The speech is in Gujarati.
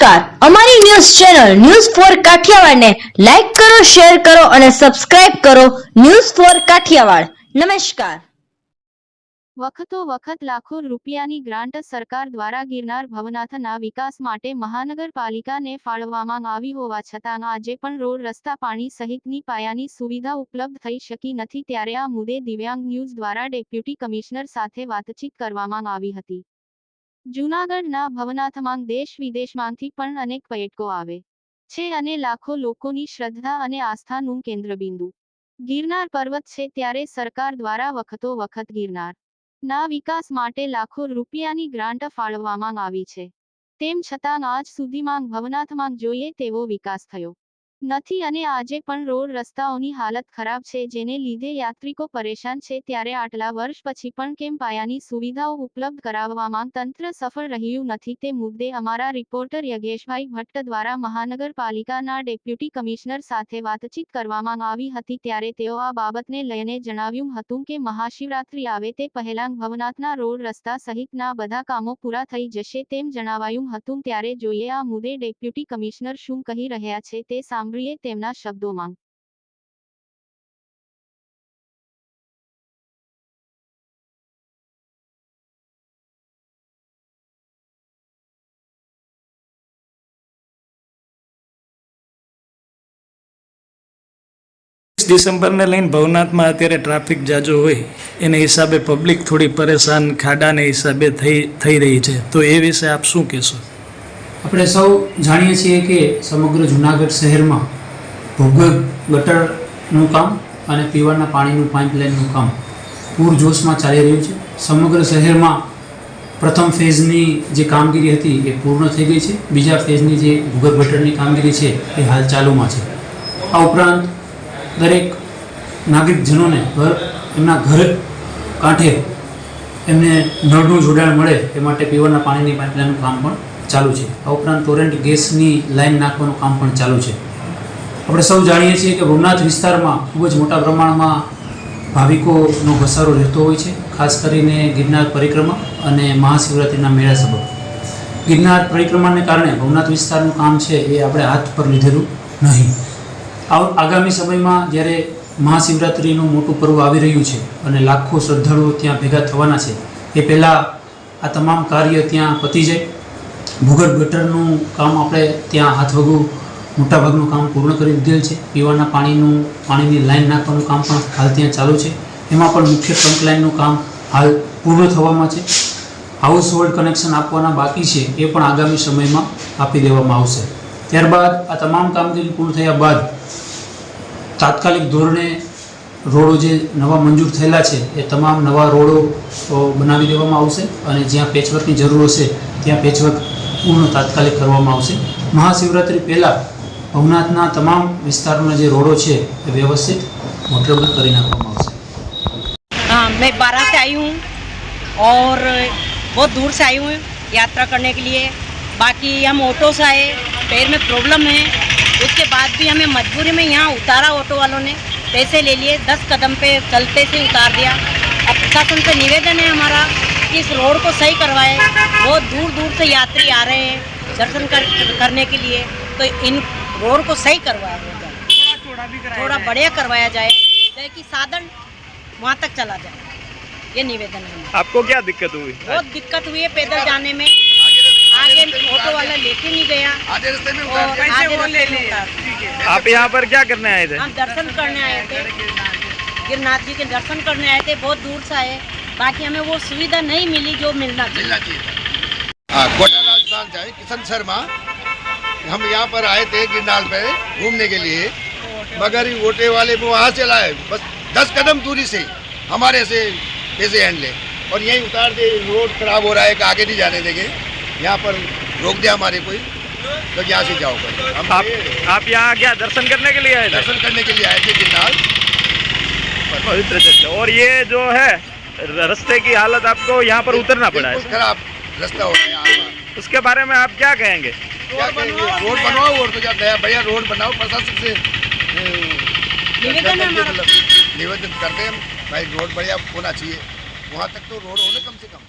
નમસ્કાર. અમારી ન્યૂઝ ચેનલ ન્યૂઝ ફોર કાઠિયાવાડને લાઈક કરો, શેર કરો અને સબસ્ક્રાઇબ કરો ન્યૂઝ ફોર કાઠિયાવાડ. નમસ્કાર. વખતો વખત લાખો રૂપિયાની ગ્રાન્ટ સરકાર દ્વારા ગિરનાર ભવનાથના વિકાસ માટે મહાનગરપાલિકાને ફાળવવામાં આવી હોવા છતાં આજે પણ રોડ, રસ્તા, પાણી સહિતની પાયાની સુવિધા ઉપલબ્ધ થઈ શકી નથી ત્યારે આ મુદ્દે દિવ્યાંગ ન્યૂઝ દ્વારા ડેપ્યુટી કમિશનર સાથે વાતચીત કરવામાં આવી હતી. જૂનાગઢના ભવનાથમાં દેશ વિદેશમાંથી પણ અનેક પર્યટકો આવે છે અને લાખો લોકોની શ્રદ્ધા અને આસ્થાનું કેન્દ્રબિંદુ. ગિરનાર પર્વત છે ત્યારે સરકાર દ્વારા વખતો વખત ગિરનાર. ના વિકાસ માટે લાખો રૂપિયાની ગ્રાન્ટ ફાળવવામાં આવી છે. તેમ છતાં આજ સુધીમાં ભવનાથમાં જોઈએ તેવો વિકાસ થયો. નથી અને આજે પણ રોડ રસ્તાઓની હાલત ખરાબ છે, જેને લીધે યાત્રિકો પરેશાન છે. ત્યારે આટલા વર્ષ પછી પણ કેમ પાયાની સુવિધાઓ ઉપલબ્ધ કરાવવામાં તંત્ર સફળ રહ્યું નથી તે મુદ્દે અમારા રિપોર્ટર યજ્ઞેશભાઈ ભટ્ટ દ્વારા મહાનગરપાલિકાના ડેપ્યુટી કમિશનર સાથે વાતચીત કરવામાં આવી હતી. ત્યારે તેઓ આ બાબતને લઈને જણાવ્યું હતું કે મહાશિવરાત્રી આવે તે પહેલાં ભવનાથના રોડ રસ્તા સહિતના બધા કામો પૂરા થઈ જશે તેમ જણાવાયું હતું. ત્યારે જોઈએ આ મુદ્દે ડેપ્યુટી કમિશનર શું કહી રહ્યા છે તે સાંભળીએ તેમના શબ્દોમાં. ડિસેમ્બરને લઈને ભવનાથમાં અત્યારે ટ્રાફિક જાજો હોય, એને હિસાબે પબ્લિક થોડી પરેશાન ખાડાને હિસાબે થઈ થઈ રહી છે. તો એ વિશે આપ શું કહેશો? આપણે સૌ જાણીએ છીએ કે સમગ્ર જુનાગઢ શહેરમાં ભૂગર્ભ ગટરનું કામ અને પીવાના પાણીનું પાઇપલાઇનનું કામ પૂરજોશમાં ચાલી રહ્યું છે. સમગ્ર શહેરમાં પ્રથમ ફેઝની જે કામગીરી હતી એ પૂર્ણ થઈ ગઈ છે. બીજા ફેઝની જે ભૂગર્ભ ગટરની કામગીરી છે એ હાલ ચાલુમાં છે. આ ઉપરાંત દરેક નાગરિકજનોને ઘર એમના ઘર કાંઠે એમને નળનું જોડાણ મળે એ માટે પીવાના પાણીની પાઇપલાઇનનું કામ પણ ચાલુ છે. આ ઉપરાંત ટોરેન્ટ ગેસની લાઇન નાખવાનું કામ પણ ચાલુ છે. આપણે સૌ જાણીએ છીએ કે ભવનાથ વિસ્તારમાં ખૂબ જ મોટા પ્રમાણમાં ભાવિકોનો ઘસારો રહેતો હોય છે, ખાસ કરીને ગિરનાર પરિક્રમા અને મહાશિવરાત્રિના મેળા સબબ ગિરનાર પરિક્રમાને કારણે ભવનાથ વિસ્તારનું કામ છે એ આપણે હાથ પર લીધેલું નહીં. આગામી સમયમાં જ્યારે મહાશિવરાત્રિનું મોટું પર્વ આવી રહ્યું છે અને લાખો શ્રદ્ધાળુઓ ત્યાં ભેગા થવાના છે, એ પહેલાં આ તમામ કાર્ય ત્યાં પતી જાય. ભૂગર્ભ ગટરનું કામ આપણે ત્યાં હાથવગું મોટાભાગનું કામ પૂર્ણ કરી દીધેલ છે. પીવાના પાણીનું, પાણીની લાઈન નાખવાનું કામ પણ હાલ ત્યાં ચાલુ છે. એમાં પણ મુખ્ય ટ્રંક લાઇનનું કામ હાલ પૂર્ણ થવામાં છે. હાઉસ હોલ્ડ કનેક્શન આપવાના બાકી છે, એ પણ આગામી સમયમાં આપી દેવામાં આવશે. ત્યારબાદ આ તમામ કામગીરી પૂર્ણ થયા બાદ તાત્કાલિક ધોરણે રોડો જે નવા મંજૂર થયેલા છે, એ તમામ નવા રોડો બનાવી દેવામાં આવશે અને જ્યાં પેચવર્કની જરૂર હશે, ત્યાં પેચવર્ક પૂર્ણ તાત્કાલિક કરવામાં આવશે મહાશિવરાત્રિ પહેલાં ભવનાથના તમામ વિસ્તારોના જે રોડો છે એ વ્યવસ્થિત મોટરેબલ કરી નાખવામાં આવશે हाँ मैं बारह से आई हूँ और बहुत दूर से आई हूँ यात्रा करने के लिए बाकी हम ऑटो से आए पैर में प्रॉब्लम है उसके बाद भी हमें मजबूरी में यहाँ उतारा ऑटो वालों ने पैसे ले लिए दस कदम पे चलते से उतार दिया अब प्रशासन से निवेदन है हमारा कि इस रोड को सही करवाए बहुत दूर दूर से यात्री आ रहे हैं दर्शन कर, करने के लिए। तो इन रोड को सही करवाया जाए थोड़ा बढ़िया करवाया जाए ताकि साधन वहाँ तक चला जाए। ये निवेदन है आपको क्या दिक्कत हुई? बहुत दिक्कत हुई है पैदल जाने में। आगे ऑटो वाला लेके नहीं गया। आधे रास्ते में और आधे रास्ते में आप यहाँ पर क्या करने आए थे? हम दर्शन करने आए थे। गिरनाथ जी के दर्शन करने आए थे। बहुत दूर से आए। बाकी हमें वो सुविधा नहीं मिली जो मिलना चाहिए। कोटा राजस्थान जाए किशन शर्मा। हम यहाँ पर आए थे गिरनार पे घूमने के लिए। मगर ऑटे वाले वो वहाँ से लाए। बस दस कदम दूरी से हमारे से पैसे हैंड ले। और यहीं उतार दे रोड खराब हो रहा है कि आगे नहीं जाने देंगे। यहाँ पर रोक दिया हमारे कोई तो यहाँ से जाओ हम आप आप यहाँ क्या दर्शन करने के लिए आए दर्शन करने के लिए आए थे गिरनार पवित्र और ये जो है रास्ते की हालत आपको यहाँ पर उतरना पड़ा है। खराब। रास्ता हो गया उसके बारे में आप क्या कहेंगे? क्या कहेंगे? रोड बनवाओ और तो क्या नया भैया रोड बनाओ प्रशासन से निवेदन मतलब निवेदन करते हैं। भाई रोड बढ़िया होना चाहिए। वहाँ तक तो रोड होने कम से कम।